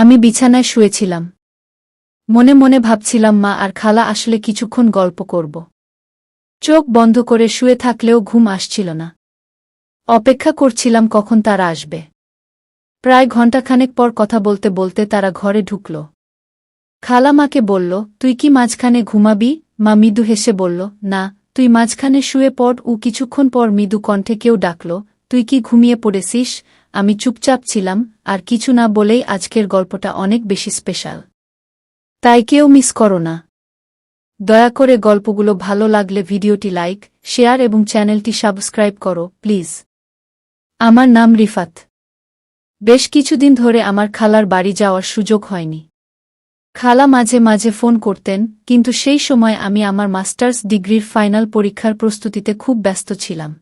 আমি বিছানায় শুয়েছিলাম। মনে মনে ভাবছিলাম, মা আর খালা আসলে কিছুক্ষণ গল্প করব। চোখ বন্ধ করে শুয়ে থাকলেও ঘুম আসছিল না। অপেক্ষা করছিলাম কখন তারা আসবে। প্রায় ঘণ্টাখানেক পর কথা বলতে বলতে তারা ঘরে ঢুকল। খালা মাকে বলল, তুই কি মাঝখানে ঘুমাবি? মা মৃদু হেসে বলল, না, তুই মাঝখানে শুয়ে পড়। ও কিছুক্ষণ পর মৃদু কণ্ঠে কেউ ডাকল, তুই কি ঘুমিয়ে পড়েছিস? আমি চুপচাপ ছিলাম, আর কিছু না বলেই আজকের গল্পটা অনেক বেশি স্পেশাল। তাই কেউ মিস করো না। দয়া করে গল্পগুলো ভালো লাগলে ভিডিওটি লাইক, শেয়ার এবং চ্যানেলটি সাবস্ক্রাইব করো, প্লিজ। আমার নাম রিফাত। বেশ কিছুদিন ধরে আমার খালার বাড়ি যাওয়ার সুযোগ হয়নি। খালা মাঝে মাঝে ফোন করতেন, কিন্তু সেই সময় আমি আমার মাস্টার্স ডিগ্রির ফাইনাল পরীক্ষার প্রস্তুতিতে খুব ব্যস্ত ছিলাম।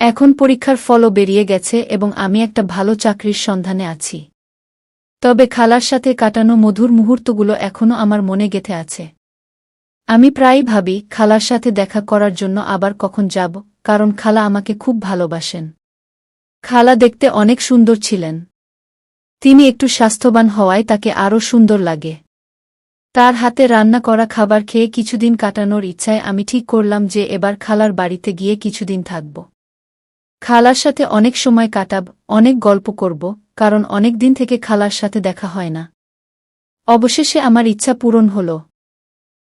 এখন পরীক্ষার ফলও বেরিয়ে গেছে এবং আমি একটা ভালো চাকরির সন্ধানে আছি। তবে খালার সাথে কাটানো মধুর মুহূর্তগুলো এখনও আমার মনে গেথে আছে। আমি প্রায়ই ভাবি, খালার সাথে দেখা করার জন্য আবার কখন যাব, কারণ খালা আমাকে খুব ভালোবাসেন। খালা দেখতে অনেক সুন্দর ছিলেন। তিনি একটু স্বাস্থ্যবান হওয়ায় তাকে আরও সুন্দর লাগে। তার হাতে রান্না করা খাবার খেয়ে কিছুদিন কাটানোর ইচ্ছায় আমি ঠিক করলাম যে এবার খালার বাড়িতে গিয়ে কিছুদিন থাকব। খালার সাথে অনেক সময় কাটাব, অনেক গল্প করব, কারণ অনেক দিন থেকে খালার সাথে দেখা হয় না। অবশেষে আমার ইচ্ছা পূরণ হল।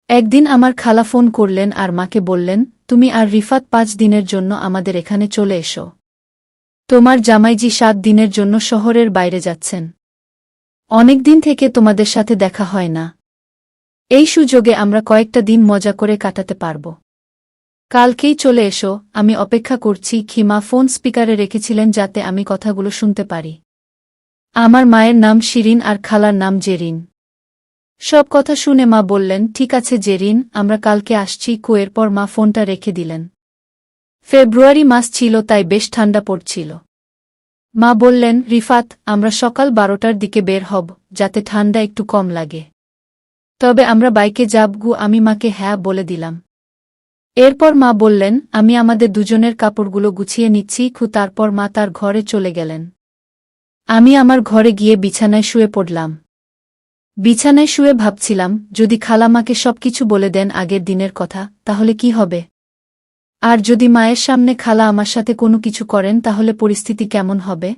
একদিন আমার খালা ফোন করলেন আর মাকে বললেন, তুমি আর রিফাত পাঁচ দিনের জন্য আমাদের এখানে চলে এসো। তোমার জামাইজি সাত দিনের জন্য শহরের বাইরে যাচ্ছেন। অনেক দিন থেকে তোমাদের সাথে দেখা হয় না। এই সুযোগে আমরা কয়েকটা দিন মজা করে কাটাতে পারব। কালকেই চলে এসো, আমি অপেক্ষা করছি খিমা ফোন স্পিকারে রেখেছিলেন যাতে আমি কথাগুলো শুনতে পারি। আমার মায়ের নাম শিরিন আর খালার নাম জেরিন। সব কথা শুনে মা বললেন, ঠিক আছে জেরিন, আমরা কালকে আসছি। কুয়ের পর মা ফোনটা রেখে দিলেন। ফেব্রুয়ারি মাস ছিল, তাই বেশ ঠান্ডা পড়ছিল। মা বললেন, রিফাত, আমরা সকাল বারোটার দিকে বের হব, যাতে ঠান্ডা একটু কম লাগে। তবে আমরা বাইকে যাবগু আমি মাকে হ্যাঁ বলে দিলাম। এরপর মা বললেন, আমি আমাদের দুজনের কাপড়গুলো গুছিয়ে নিচ্ছি, খু তারপর মা তার ঘরে চলে গেলেন। আমি আমার ঘরে গিয়ে বিছানায় শুয়ে পড়লাম। বিছানায় শুয়ে ভাবছিলাম, যদি খালামাকে সবকিছু বলে দেন আগের দিনের কথা, তাহলে কি হবে? আর যদি মায়ের সামনে খালা আমার সাথে কোনো কিছু করেন, তাহলে পরিস্থিতি কেমন হবে?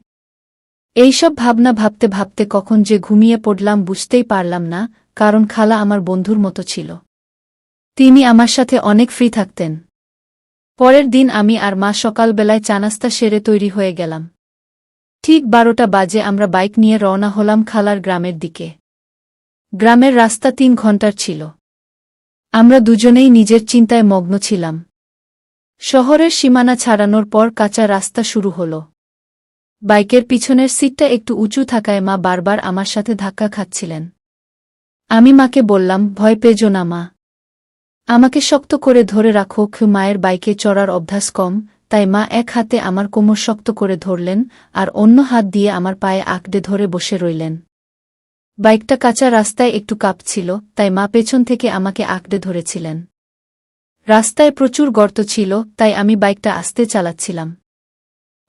এইসব ভাবনা ভাবতে ভাবতে কখন যে ঘুমিয়ে পড়লাম বুঝতেই পারলাম না, কারণ খালা আমার বন্ধুর মতো ছিল। তিনি আমার সাথে অনেক ফ্রি থাকতেন। পরের দিন আমি আর মা সকালবেলায় চানাস্তা সেরে তৈরি হয়ে গেলাম। ঠিক বারোটা বাজে আমরা বাইক নিয়ে রওনা হলাম খালার গ্রামের দিকে। গ্রামের রাস্তা তিন ঘণ্টার ছিল। আমরা দুজনেই নিজের চিন্তায় মগ্ন ছিলাম। শহরের সীমানা ছাড়ানোর পর কাঁচা রাস্তা শুরু হল। বাইকের পিছনের সিটটা একটু উঁচু থাকায় মা বারবার আমার সাথে ধাক্কা খাচ্ছিলেন। আমি মাকে বললাম, ভয় পেজো না মা। আমাকে শক্ত করে ধরে রাখো মায়ের বাইকে চড়ার অভ্যাস কম, তাই মা এক হাতে আমার কোমর শক্ত করে ধরলেন, আর অন্য হাত দিয়ে আমার পায়ে আঁকড়ে ধরে বসে রইলেন। বাইকটা কাঁচা রাস্তায় একটু কাঁপছিল, তাই মা পেছন থেকে আমাকে আঁকড়ে ধরেছিলেন। রাস্তায় প্রচুর গর্ত ছিল, তাই আমি বাইকটা আস্তে চালাচ্ছিলাম।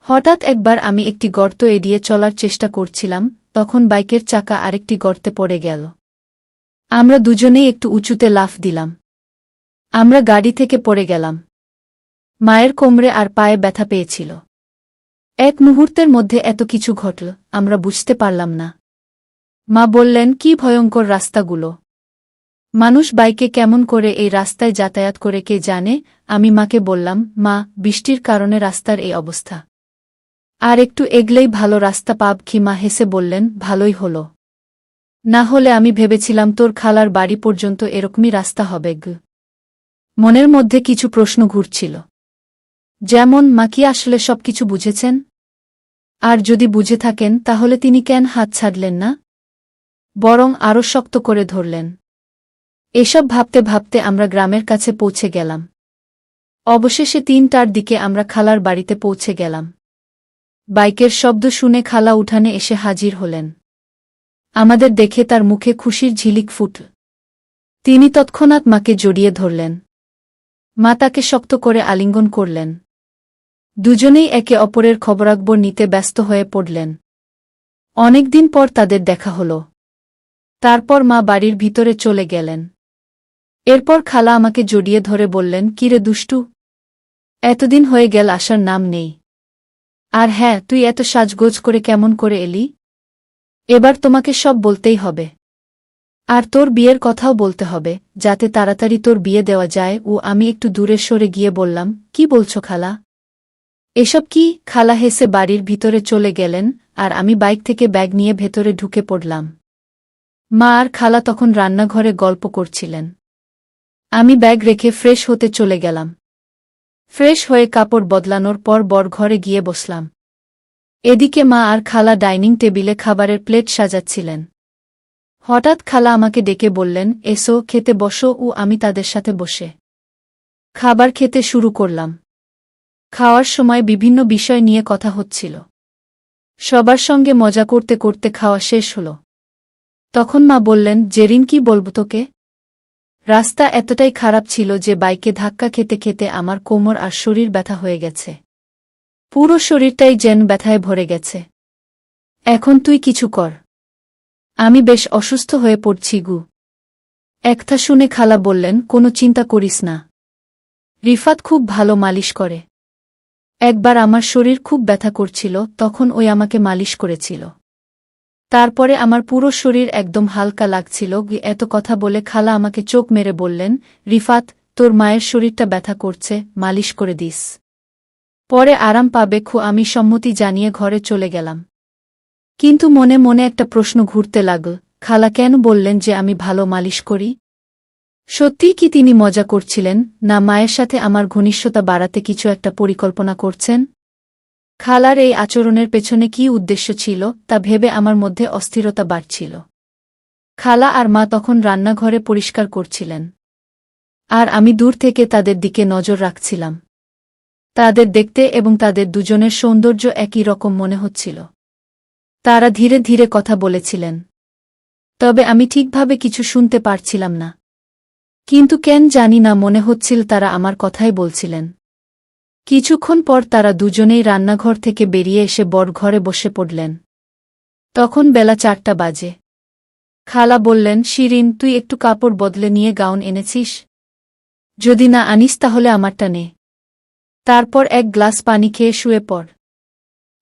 হঠাৎ একবার আমি একটি গর্ত এড়িয়ে চলার চেষ্টা করছিলাম, তখন বাইকের চাকা আরেকটি গর্তে পড়ে গেল। আমরা দুজনেই একটু উঁচুতে লাফ দিলাম। আমরা গাড়ি থেকে পড়ে গেলাম। মায়ের কোমরে আর পায়ে ব্যথা পেয়েছিল। এক মুহূর্তের মধ্যে এত কিছু ঘটল, আমরা বুঝতে পারলাম না। মা বললেন, কি ভয়ঙ্কর রাস্তাগুলো। মানুষ বাইকে কেমন করে এই রাস্তায় যাতায়াত করে কে জানে? আমি মাকে বললাম, মা, বৃষ্টির কারণে রাস্তার এই অবস্থা। আর একটু এগলেই ভালো রাস্তা পাব কি? মা হেসে বললেন, ভালোই হল। না হলে আমি ভেবেছিলাম তোর খালার বাড়ি পর্যন্ত এরকমই রাস্তা হবে, গ। মনের মধ্যে কিছু প্রশ্ন ঘুরছিল। যেমন, মা কি আসলে সবকিছু বুঝেছেন? আর যদি বুঝে থাকেন, তাহলে তিনি কেন হাত ছাড়লেন না? বরং আরও শক্ত করে ধরলেন। এসব ভাবতে ভাবতে আমরা গ্রামের কাছে পৌঁছে গেলাম। অবশেষে তিনটার দিকে আমরা খালার বাড়িতে পৌঁছে গেলাম। বাইকের শব্দ শুনে খালা উঠানে এসে হাজির হলেন। আমাদের দেখে তার মুখে খুশির ঝিলিক ফুট তিনি তৎক্ষণাৎ মাকে জড়িয়ে ধরলেন। মা তাকে শক্ত করে আলিঙ্গন করলেন। দুজনেই একে অপরের খবরাকবর নিতে ব্যস্ত হয়ে পড়লেন। অনেকদিন পর তাদের দেখা হল। তারপর মা বাড়ির ভিতরে চলে গেলেন। এরপর খালা আমাকে জড়িয়ে ধরে বললেন কিরে দুষ্টু? এতদিন হয়ে গেল আসার নাম নেই। আর হ্যাঁ তুই এত সাজগোজ করে কেমন করে এলি? এবার তোমাকে সব বলতেই হবে। আর তোর বিয়ের কথাও বলতে হবে, যাতে তাড়াতাড়ি তোর বিয়ে দেওয়া যায়। ও, আমি একটু দূরে সরে গিয়ে বললাম, কি বলছো খালা? এসব কি? খালা হেসে বাড়ির ভিতরে চলে গেলেন, আর আমি বাইক থেকে ব্যাগ নিয়ে ভেতরে ঢুকে পড়লাম। মা আর খালা তখন রান্নাঘরে গল্প করছিলেন। আমি ব্যাগ রেখে ফ্রেশ হতে চলে গেলাম। ফ্রেশ হয়ে কাপড় বদলানোর পর বর ঘরে গিয়ে বসলাম। এদিকে মা আর খালা ডাইনিং টেবিলে খাবারের প্লেট সাজাচ্ছিলেন। হঠাৎ খালা আমাকে ডেকে বললেন, এসো, খেতে বসো ও আমি তাদের সাথে বসে খাবার খেতে শুরু করলাম। খাওয়ার সময় বিভিন্ন বিষয় নিয়ে কথা হচ্ছিল। সবার সঙ্গে মজা করতে করতে খাওয়া শেষ হল। তখন মা বললেন, জেরিন, কি বলব তোকে? রাস্তা এতটাই খারাপ ছিল যে বাইকে ধাক্কা খেতে খেতে আমার কোমর আর শরীর ব্যথা হয়ে গেছে। পুরো শরীরটাই যেন ব্যথায় ভরে গেছে। এখন তুই কিছু কর। আমি বেশ অসুস্থ হয়ে পড়ছি গু। একথা শুনে খালা বললেন, কোনো চিন্তা করিস না। রিফাত খুব ভালো মালিশ করে। একবার আমার শরীর খুব ব্যথা করছিল, তখন ওই আমাকে মালিশ করেছিল। তারপরে আমার পুরো শরীর একদম হালকা লাগছিল এত কথা বলে খালা আমাকে চোখ মেরে বললেন, রিফাত, তোর মায়ের শরীরটা ব্যথা করছে, মালিশ করে দিস। পরে আরাম পাবে খু, আমি সম্মতি জানিয়ে ঘরে চলে গেলাম। কিন্তু মনে মনে একটা প্রশ্ন ঘুরতে লাগল, খালা কেন বললেন যে আমি ভালো মালিশ করি? সত্যিই কি তিনি মজা করছিলেন, না মায়ের সাথে আমার ঘনিষ্ঠতা বাড়াতে কিছু একটা পরিকল্পনা করছেন? খালার এই আচরণের পেছনে কি উদ্দেশ্য ছিল, তা ভেবে আমার মধ্যে অস্থিরতা বাড়ছিল। খালা আর মা তখন রান্নাঘরে পরিষ্কার করছিলেন। আর আমি দূর থেকে তাদের দিকে নজর রাখছিলাম। তাদের দেখতে এবং তাদের দুজনের সৌন্দর্য একই রকম মনে হচ্ছিল। তারা ধীরে ধীরে কথা বলেছিলেন। তবে আমি ঠিকভাবে কিছু শুনতে পারছিলাম না। কিন্তু কেন জানি না মনে হচ্ছিল তারা আমার কথাই বলছিলেন। কিছুক্ষণ পর তারা দুজনেই রান্নাঘর থেকে বেরিয়ে এসে বর ঘরে বসে পড়লেন। তখন বেলা চারটা বাজে। খালা বললেন, শিরিন, তুই একটু কাপড় বদলে নিয়ে গাউন এনেছিস? যদি না আনিস তাহলে আমারটা নে। তারপর এক গ্লাস পানি খেয়ে শুয়ে পড়।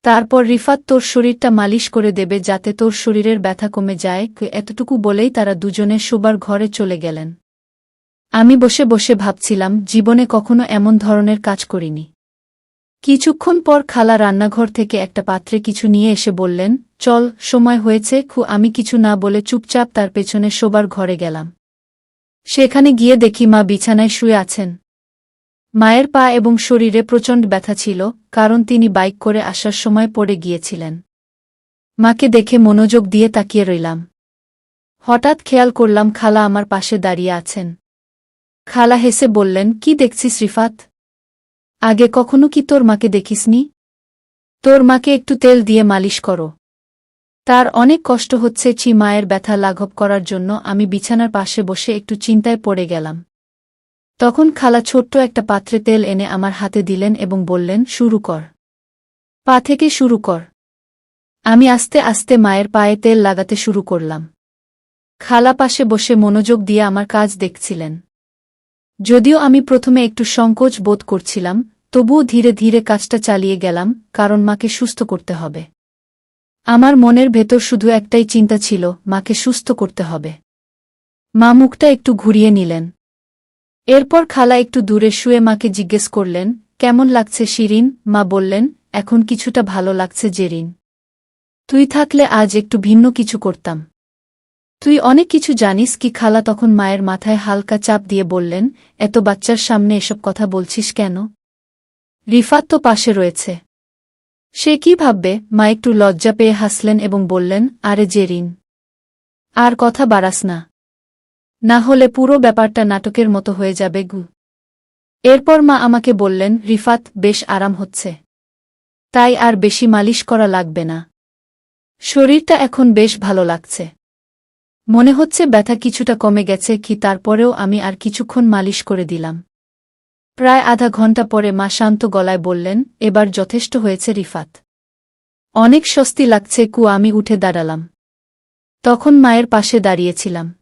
তারপর রিফাত তোর শরীরটা মালিশ করে দেবে যাতে তোর শরীরের ব্যথা কমে যায় এতটুকু বলেই তারা দুজনে শোবার ঘরে চলে গেলেন। আমি বসে বসে ভাবছিলাম, জীবনে কখনো এমন ধরনের কাজ করিনি। কিছুক্ষণ পর খালা রান্নাঘর থেকে একটা পাত্রে কিছু নিয়ে এসে বললেন, চল, সময় হয়েছে, খু, আমি কিছু না বলে চুপচাপ তার পেছনে শোবার ঘরে গেলাম। সেখানে গিয়ে দেখি মা বিছানায় শুয়ে আছেন। মায়ের পা এবং শরীরে প্রচণ্ড ব্যথা ছিল, কারণ তিনি বাইক করে আসার সময় পড়ে গিয়েছিলেন। মাকে দেখে মনোযোগ দিয়ে তাকিয়ে রইলাম। হঠাৎ খেয়াল করলাম খালা আমার পাশে দাঁড়িয়ে আছেন। খালা হেসে বললেন, কি দেখছিস রিফাত? আগে কখনো কি তোর মাকে দেখিসনি? তোর মাকে একটু তেল দিয়ে মালিশ করো। তার অনেক কষ্ট হচ্ছে চি মায়ের ব্যথা লাঘব করার জন্য আমি বিছানার পাশে বসে একটু চিন্তায় পড়ে গেলাম। তখন খালা ছোট্ট একটা পাত্রে তেল এনে আমার হাতে দিলেন এবং বললেন, শুরু কর। পা থেকে শুরু কর। আমি আস্তে আস্তে মায়ের পায়ে তেল লাগাতে শুরু করলাম। খালা পাশে বসে মনোযোগ দিয়ে আমার কাজ দেখছিলেন। যদিও আমি প্রথমে একটু সংকোচ বোধ করছিলাম, তবুও ধীরে ধীরে কাজটা চালিয়ে গেলাম, কারণ মাকে সুস্থ করতে হবে। আমার মনের ভেতর শুধু একটাই চিন্তা ছিল, মাকে সুস্থ করতে হবে। মা মুখটা একটু ঘুরিয়ে নিলেন। এরপর খালা একটু দূরে শুয়ে মাকে জিজ্ঞেস করলেন, কেমন লাগছে শিরিন? মা বললেন, এখন কিছুটা ভালো লাগছে জেরিন। তুই থাকলে আজ একটু ভিন্ন কিছু করতাম। তুই অনেক কিছু জানিস কি খালা তখন মায়ের মাথায় হালকা চাপ দিয়ে বললেন, এত বাচ্চার সামনে এসব কথা বলছিস কেন? রিফাত তো পাশে রয়েছে। সে কি ভাববে? মা একটু লজ্জা পেয়ে হাসলেন এবং বললেন, আরে জেরিন, আর কথা বাড়াস না। না হলে পুরো ব্যাপারটা নাটকের মতো হয়ে যাবে, গু। এরপর মা আমাকে বললেন, রিফাত, বেশ আরাম হচ্ছে। তাই আর বেশি মালিশ করা লাগবে না। শরীরটা এখন বেশ ভালো লাগছে। মনে হচ্ছে ব্যথা কিছুটা কমে গেছে কি তারপরেও আমি আর কিছুক্ষণ মালিশ করে দিলাম। প্রায় আধা ঘণ্টা পরে মা শান্ত গলায় বললেন, এবার যথেষ্ট হয়েছে রিফাত। অনেক স্বস্তি লাগছে, কু, আমি উঠে দাঁড়ালাম। তখন মায়ের পাশে দাঁড়িয়েছিলাম।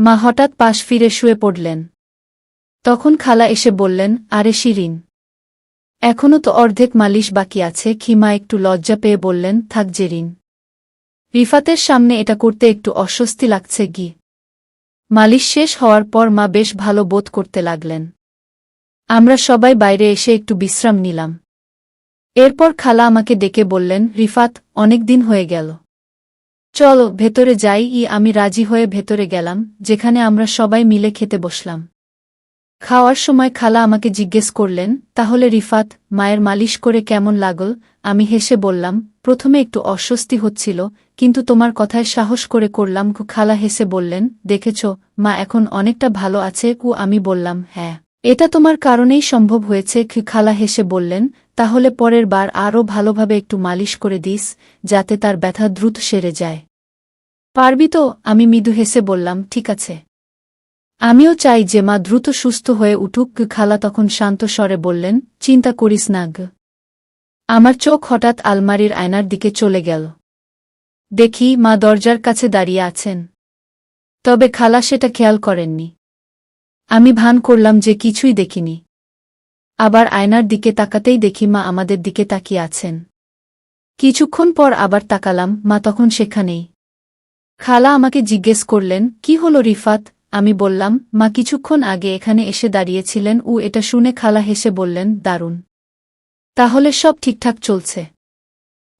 মা হঠাৎ পাশ ফিরে শুয়ে পড়লেন। তখন খালা এসে বললেন, আরে শিরিন। এখনও তো অর্ধেক মালিশ বাকি আছে, খিমা একটু লজ্জা পেয়ে বললেন, থাক জেরিন। রিফাতের সামনে এটা করতে একটু অস্বস্তি লাগছে গি। মালিশ শেষ হওয়ার পর মা বেশ ভালো বোধ করতে লাগলেন। আমরা সবাই বাইরে এসে একটু বিশ্রাম নিলাম। এরপর খালা আমাকে ডেকে বললেন, রিফাত, অনেক দিন হয়ে গেল। চলো, ভেতরে যাই, ই, আমি রাজি হয়ে ভেতরে গেলাম, যেখানে আমরা সবাই মিলে খেতে বসলাম। খাওয়ার সময় খালা আমাকে জিজ্ঞেস করলেন, তাহলে রিফাত, মায়ের মালিশ করে কেমন লাগল? আমি হেসে বললাম, প্রথমে একটু অস্বস্তি হচ্ছিল, কিন্তু তোমার কথায় সাহস করে করলাম কু খালা হেসে বললেন, দেখেছ, মা এখন অনেকটা ভালো আছে কু আমি বললাম হ্যাঁ। এটা তোমার কারণেই সম্ভব হয়েছে খালা হেসে বললেন তাহলে পরের বার আরও ভালোভাবে একটু মালিশ করে দিস, যাতে তার ব্যথা দ্রুত সেরে যায়। পারবি তো? আমি মৃদু হেসে বললাম, ঠিক আছে। আমিও চাই যে মা দ্রুত সুস্থ হয়ে উঠুক, খালা তখন শান্ত স্বরে বললেন, চিন্তা করিস না আমার চোখ হঠাৎ আলমারির আয়নার দিকে চলে গেল। দেখি মা দরজার কাছে দাঁড়িয়ে আছেন। তবে খালা সেটা খেয়াল করেননি। আমি ভান করলাম যে কিছুই দেখিনি। আবার আয়নার দিকে তাকাতেই দেখি মা আমাদের দিকে তাকিয়ে আছেন। কিছুক্ষণ পর আবার তাকালাম, মা তখন সেখানেই। খালা আমাকে জিজ্ঞেস করলেন, কি হলো রিফাত? আমি বললাম, মা কিছুক্ষণ আগে এখানে এসে দাঁড়িয়েছিলেন ও এটা শুনে খালা হেসে বললেন, দারুণ। তাহলে সব ঠিকঠাক চলছে।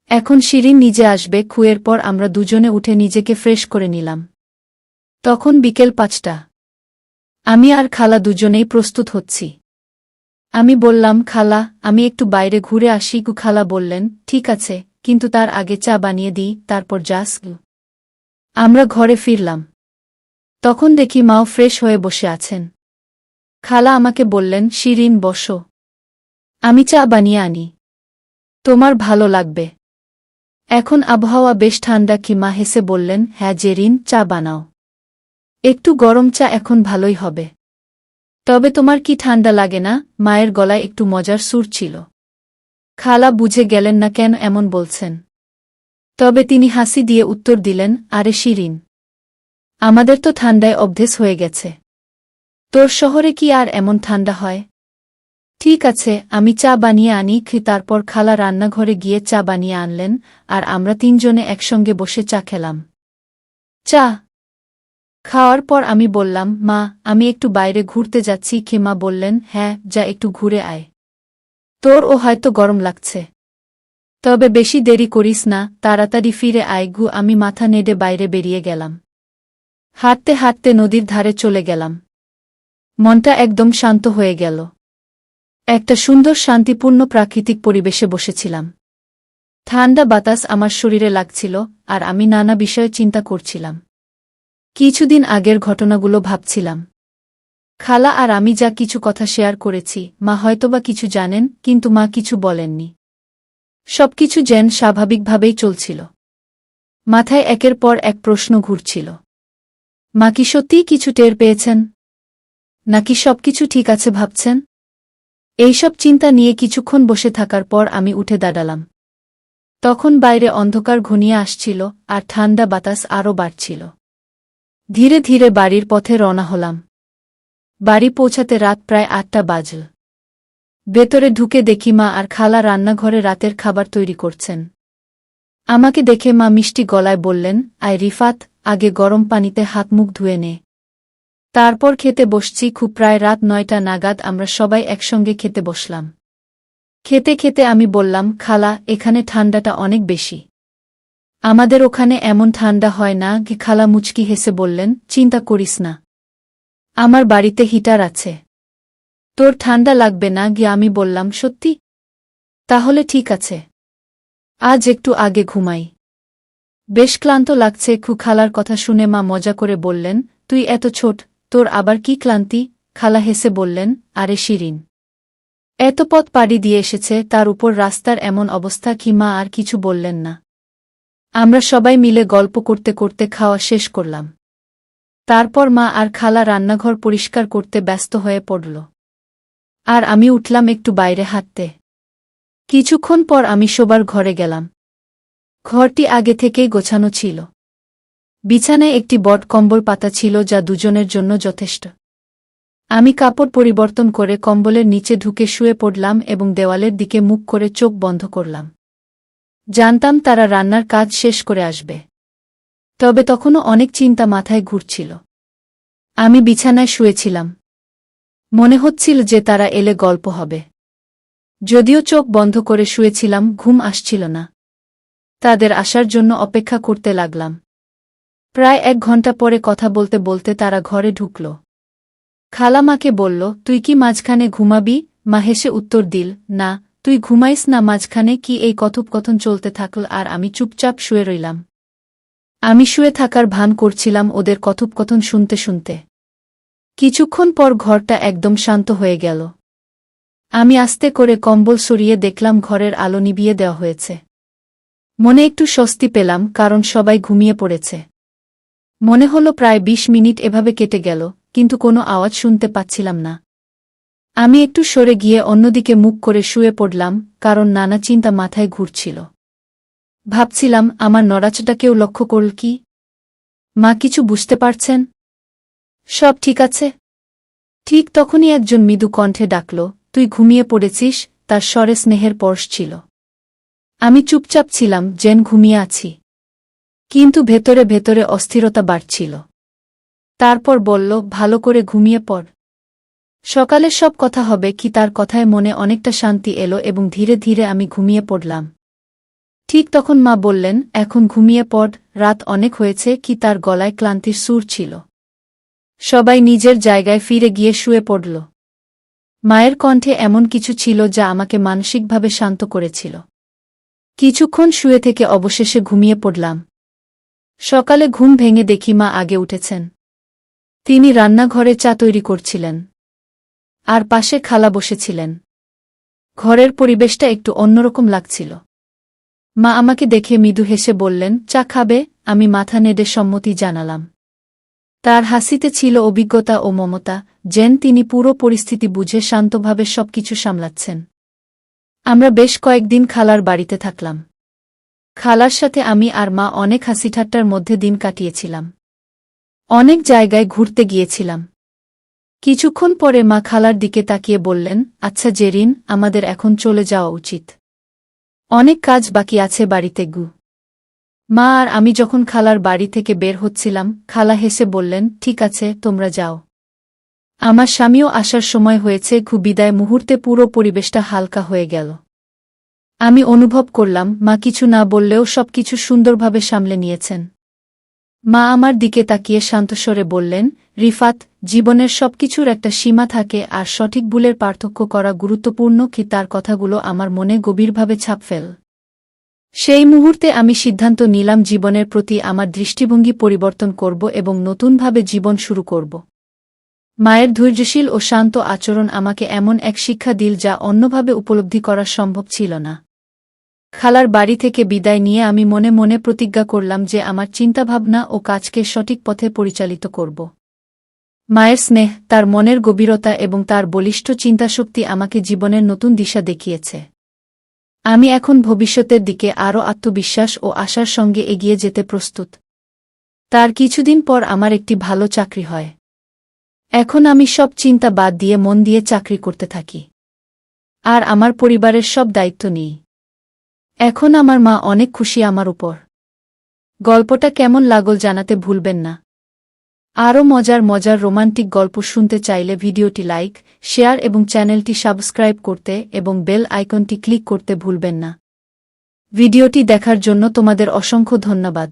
এখন শিরিন নিজে আসবে, খুয়ের পর আমরা দুজনে উঠে নিজেকে ফ্রেশ করে নিলাম। তখন বিকেল পাঁচটা। আমি আর খালা দুজনেই প্রস্তুত হচ্ছি। আমি বললাম, খালা, আমি একটু বাইরে ঘুরে আসি। গু খালা বললেন, ঠিক আছে, কিন্তু তার আগে চা বানিয়ে দিই, তারপর যাস। আমরা ঘরে ফিরলাম। তখন দেখি মাও ফ্রেশ হয়ে বসে আছেন। খালা আমাকে বললেন, শিরিন, বসো। আমি চা বানিয়ে আনি। তোমার ভালো লাগবে। এখন আবহাওয়া বেশ ঠান্ডা কি মা হেসে বললেন হ্যাঁ জেরিন, চা বানাও। একটু গরম চা এখন ভালোই হবে। তবে তোমার কি ঠান্ডা লাগে না? মায়ের গলায় একটু মজার সুর ছিল। খালা বুঝে গেলেন না কেন এমন বলছেন। তবে তিনি হাসি দিয়ে উত্তর দিলেন, আরে শিরিন, আমাদের তো ঠান্ডায় অভ্যেস হয়ে গেছে। তোর শহরে কি আর এমন ঠান্ডা হয়? ঠিক আছে, আমি চা বানিয়ে আনি তারপর খালা রান্নাঘরে গিয়ে চা বানিয়ে আনলেন, আর আমরা তিনজনে একসঙ্গে বসে চা খেলাম। চা? খাওয়ার পর আমি বললাম, মা, আমি একটু বাইরে ঘুরতে যাচ্ছি। খে মা বললেন হ্যাঁ যা একটু ঘুরে আয়। তোর ও হয়তো গরম লাগছে। তবে বেশি দেরি করিস না, তাড়াতাড়ি ফিরে আয় গু। আমি মাথা নেড়ে বাইরে বেরিয়ে গেলাম। হাঁটতে হাঁটতে নদীর ধারে চলে গেলাম। মনটা একদম শান্ত হয়ে গেল। একটা সুন্দর শান্তিপূর্ণ প্রাকৃতিক পরিবেশে বসেছিলাম। ঠান্ডা বাতাস আমার শরীরে লাগছিল, আর আমি নানা বিষয়ে চিন্তা করছিলাম। কিছুদিন আগের ঘটনাগুলো ভাবছিলাম। খালা আর আমি যা কিছু কথা শেয়ার করেছি, মা হয়তোবা কিছু জানেন, কিন্তু মা কিছু বলেননি। সবকিছু যেন স্বাভাবিকভাবেই চলছিল। মাথায় একের পর এক প্রশ্ন ঘুরছিল। মা কি সত্যিই কিছু টের পেয়েছেন? নাকি সবকিছু ঠিক আছে ভাবছেন? এইসব চিন্তা নিয়ে কিছুক্ষণ বসে থাকার পর আমি উঠে দাঁড়ালাম। তখন বাইরে অন্ধকার ঘনিয়ে আসছিল, আর ঠান্ডা বাতাস আরও বাড়ছিল। ধীরে ধীরে বাড়ির পথে রওনা হলাম। বাড়ি পৌঁছাতে রাত প্রায় আটটা বাজল। ভেতরে ঢুকে দেখি মা আর খালা রান্নাঘরে রাতের খাবার তৈরি করছেন। আমাকে দেখে মা মিষ্টি গলায় বললেন, আয় রিফাত, আগে গরম পানিতে হাত মুখ ধুয়ে নে। তারপর খেতে বসছি, খুব প্রায় রাত নয়টা নাগাদ আমরা সবাই একসঙ্গে খেতে বসলাম। খেতে খেতে আমি বললাম, খালা, এখানে ঠান্ডাটা অনেক বেশি। আমাদের ওখানে এমন ঠান্ডা হয় না কি খালা মুচকি হেসে বললেন, চিন্তা করিস না। আমার বাড়িতে হিটার আছে। তোর ঠান্ডা লাগবে না গিয়ে আমি বললাম, সত্যি? তাহলে ঠিক আছে। আজ একটু আগে ঘুমাই। বেশ ক্লান্ত লাগছে খু খালার কথা শুনে মা মজা করে বললেন, তুই এত ছোট, তোর আবার কি ক্লান্তি? খালা হেসে বললেন, আরে শিরিন। এত পথ পাড়ি দিয়ে এসেছে, তার উপর রাস্তার এমন অবস্থা কি মা আর কিছু বললেন না। আমরা সবাই মিলে গল্প করতে করতে খাওয়া শেষ করলাম। তারপর মা আর খালা রান্নাঘর পরিষ্কার করতে ব্যস্ত হয়ে পড়ল। আর আমি উঠলাম একটু বাইরে হাঁটতে। কিছুক্ষণ পর আমি শোবার ঘরে গেলাম। ঘরটি আগে থেকেই গোছানো ছিল। বিছানায় একটি বট কম্বল পাতা ছিল যা দুজনের জন্য যথেষ্ট। আমি কাপড় পরিবর্তন করে কম্বলের নিচে ঢুকে শুয়ে পড়লাম এবং দেওয়ালের দিকে মুখ করে চোখ বন্ধ করলাম। জানতাম তারা রান্নার কাজ শেষ করে আসবে। তবে তখনও অনেক চিন্তা মাথায় ঘুরছিল। আমি বিছানায় শুয়েছিলাম। মনে হচ্ছিল যে তারা এলে গল্প হবে। যদিও চোখ বন্ধ করে শুয়েছিলাম, ঘুম আসছিল না। তাদের আসার জন্য অপেক্ষা করতে লাগলাম। প্রায় এক ঘণ্টা পরে কথা বলতে বলতে তারা ঘরে ঢুকল। খালা মাকে বলল, তুই কি মাঝখানে ঘুমাবি? মা হেসে উত্তর দিল, না। তুই ঘুমাইস না মাঝখানে কি এই কথোপকথন চলতে থাকল আর আমি চুপচাপ শুয়ে রইলাম। আমি শুয়ে থাকার ভান করছিলাম ওদের কথোপকথন শুনতে শুনতে। কিছুক্ষণ পর ঘরটা একদম শান্ত হয়ে গেল। আমি আস্তে করে কম্বল সরিয়ে দেখলাম ঘরের আলো নিবিয়ে দেওয়া হয়েছে। মনে একটু স্বস্তি পেলাম, কারণ সবাই ঘুমিয়ে পড়েছে। মনে হলো প্রায় ২০ মিনিট এভাবে কেটে গেল, কিন্তু কোনো আওয়াজ শুনতে পাচ্ছিলাম না। আমি একটু সরে গিয়ে অন্যদিকে মুখ করে শুয়ে পড়লাম, কারণ নানা চিন্তা মাথায় ঘুরছিল। ভাবছিলাম, আমার নড়াচটা কেউ লক্ষ্য করল কি? মা কিছু বুঝতে পারছেন? সব ঠিক আছে। ঠিক তখনই একজন মৃদু কণ্ঠে ডাকল, তুই ঘুমিয়ে পড়েছিস? তার স্বরে স্নেহের পর্শ ছিল। আমি চুপচাপ ছিলাম জেন ঘুমিয়ে আছি। কিন্তু ভেতরে ভেতরে অস্থিরতা বাড়ছিল। তারপর বলল, ভালো করে ঘুমিয়ে পড়। সকালে সব কথা হবে কি তার কথায় মনে অনেকটা শান্তি এলো এবং ধীরে ধীরে আমি ঘুমিয়ে পড়লাম। ঠিক তখন মা বললেন, এখন ঘুমিয়ে পড়, রাত অনেক হয়েছে কি তার গলায় ক্লান্তির সুর ছিল। সবাই নিজের জায়গায় ফিরে গিয়ে শুয়ে পড়ল। মায়ের কণ্ঠে এমন কিছু ছিল যা আমাকে মানসিকভাবে শান্ত করেছিল। কিছুক্ষণ শুয়ে থেকে অবশেষে ঘুমিয়ে পড়লাম। সকালে ঘুম ভেঙে দেখি মা আগে উঠেছেন। তিনি রান্নাঘরে চা তৈরি করছিলেন। আর পাশে খালা বসেছিলেন। ঘরের পরিবেশটা একটু অন্যরকম লাগছিল। মা আমাকে দেখে মৃদু হেসে বললেন, চা খাবে? আমি মাথা নেড়ে সম্মতি জানালাম। তার হাসিতে ছিল অভিজ্ঞতা ও মমতা, যেন তিনি পুরো পরিস্থিতি বুঝে শান্তভাবে সবকিছু সামলাচ্ছেন। আমরা বেশ কয়েকদিন খালার বাড়িতে থাকলাম। খালার সাথে আমি আর মা অনেক হাসিঠাট্টার মধ্যে দিন কাটিয়েছিলাম। অনেক জায়গায় ঘুরতে গিয়েছিলাম। কিছুক্ষণ পরে মা খালার দিকে তাকিয়ে বললেন আচ্ছা জেরিন, আমাদের এখন চলে যাওয়া উচিত। অনেক কাজ বাকি আছে বাড়িতে, গু। মা আর আমি যখন খালার বাড়ি থেকে বের হচ্ছিলাম, খালা হেসে বললেন, ঠিক আছে, তোমরা যাও। আমার স্বামীও আসার সময় হয়েছে, ঘু বিদায় মুহূর্তে পুরো পরিবেশটা হালকা হয়ে গেল। আমি অনুভব করলাম, মা কিছু না বললেও সবকিছু সুন্দরভাবে সামলে নিয়েছেন। মা আমার দিকে তাকিয়ে শান্তস্বরে বললেন, রিফাত জীবনের সবকিছুর একটা সীমা থাকে আর সঠিক ভুলের পার্থক্য করা গুরুত্বপূর্ণ কি তার কথাগুলো আমার মনে গভীরভাবে ছাপ ফেল। সেই মুহূর্তে আমি সিদ্ধান্ত নিলাম জীবনের প্রতি আমার দৃষ্টিভঙ্গি পরিবর্তন করব এবং নতুনভাবে জীবন শুরু করব। মায়ের ধৈর্যশীল ও শান্ত আচরণ আমাকে এমন এক শিক্ষা দিল যা অন্যভাবে উপলব্ধি করা সম্ভব ছিল না। খালার বাড়ি থেকে বিদায় নিয়ে আমি মনে মনে প্রতিজ্ঞা করলাম যে আমার চিন্তাভাবনা ও কাজকে সঠিক পথে পরিচালিত করব। মায়ের স্নেহ, তার মনের গভীরতা এবং তার বলিষ্ঠ চিন্তাশক্তি আমাকে জীবনের নতুন দিশা দেখিয়েছে। আমি এখন ভবিষ্যতের দিকে আরও আত্মবিশ্বাস ও আশার সঙ্গে এগিয়ে যেতে প্রস্তুত। তার কিছুদিন পর আমার একটি ভালো চাকরি হয়। এখন আমি সব চিন্তা বাদ দিয়ে মন দিয়ে চাকরি করতে থাকি। আর আমার পরিবারের সব দায়িত্ব নিই। এখন আমার মা অনেক খুশি আমার উপর। গল্পটা কেমন লাগল জানাতে ভুলবেন না। আরও মজার মজার রোমান্টিক গল্প শুনতে চাইলে ভিডিওটি লাইক, শেয়ার এবং চ্যানেলটি সাবস্ক্রাইব করতে এবং বেল আইকনটি ক্লিক করতে ভুলবেন না। ভিডিওটি দেখার জন্য তোমাদের অসংখ্য ধন্যবাদ।